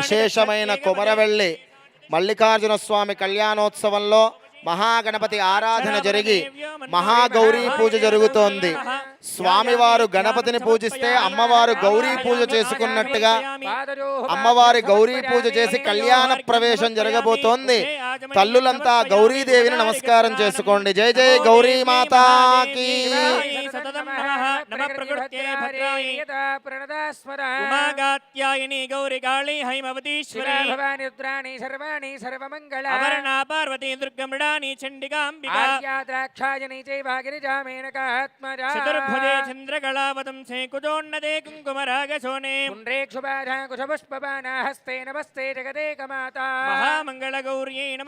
విశేషమైన కుమరవెల్లి మల్లికార్జున స్వామి కళ్యాణోత్సవంలో మహాగణపతి ఆరాధన జరిగి మహాగౌరీ పూజ జరుగుతోంది. స్వామివారు గణపతిని పూజిస్తే అమ్మవారు గౌరీ పూజ చేసుకున్నట్టుగా అమ్మవారి గౌరీ పూజ చేసి కళ్యాణ ప్రవేశం జరగబోతోంది. తల్లులంతా గౌరీదేవిని నమస్కారం చేసుకోండి. జై జై గౌరీ మాతాకి భద్రాయై. ఉమాగాత్యాయని గౌరిగాళి హైమవతీశ్వరి. భవాని సర్వాణి సర్వమంగళ. అవర్ణా పార్వతీ దుర్గమృడాని చండికాంబికా ఆర్యాద్రాక్షాయని చైవాగిరిజామేనకాత్మజా చతుర్భుజే చంద్రకళావతంసే కుజోన్నదే కుంకుమరాగశోనే. పుండ్రేక్షుభాజా కుశపుష్పబాణా హస్తే నమస్తే జగదేకమాతా. మహామంగళగౌర్యై నమః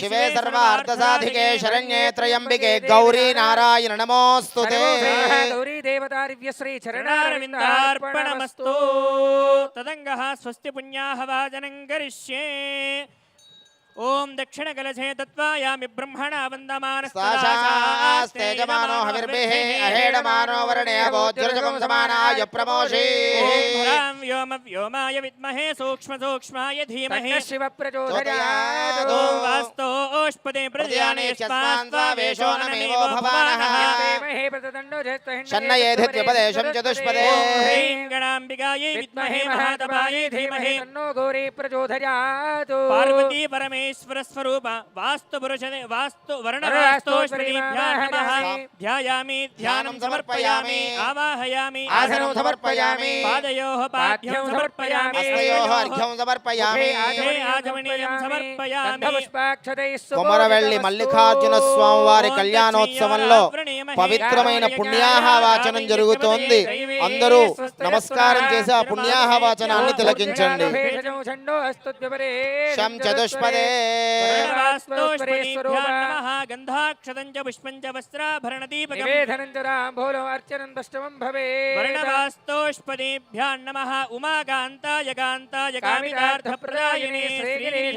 शिवे सर्वार्थसाधिके शरण्ये त्रयंबिके गौरी नारायण नमोस्तु ते गौरी देवतारिव्यश्री चरणारविन्दार्पणमस्तु तदङ्गः स्वस्ति पुण्याः वाचनं करिष्ये ॐ दक्षिणकलशे तत्त्वायामि ब्रह्मणा वन्दमानस्तेजमानो हविर्भिः अहेडमानो वर्णे भोज्रजगं समानाय प्रमोषे व्योम व्योमाय विद्महे सूक्ष्म सूक्ष्माय धीमहि। शिव प्रचोदयात् ओष्पदे भवानः। प्रतदण्डो चतुष्पदे। गणाम्बिकायै विद्महे धीमहि तन्नो प्रचोदयात्। पार्वती परमेश्वर स्वरूप वास्तु पुरुषदे वास्तु वर्ण वास्तु नमः ధ్యాయామి ధ్యానం సమర్పయామి ఆవాహయామి ఆసనం సమర్పయామి పాదయోః పాద్యం సమర్పయామి హస్తయోః అర్ఘ్యం సమర్పయామి హే ఆచమనీయం సమర్పయామి కొమరవెల్లి మల్లికార్జున స్వామి వారి కళ్యాణోత్సవంలో పవిత్రమైన పుణ్యాహవాచనం జరుగుతోంది। అందరూ నమస్కారం చేసి ఆ పుణ్యాహవాచనాన్ని తిలకించండి. శం చతుష్పదే గంధాక్షతం చ పుష్పం చ వస్త్రాభరణదీపకం నివేదనం చరాంభోలో అర్చనం దష్టమం భవే వర్ణవాస్తోష్పదీభ్యాం నమః ఉమాకాంతాయ కాంతాయ కామితార్థప్రదాయినే శ్రీగిరీశ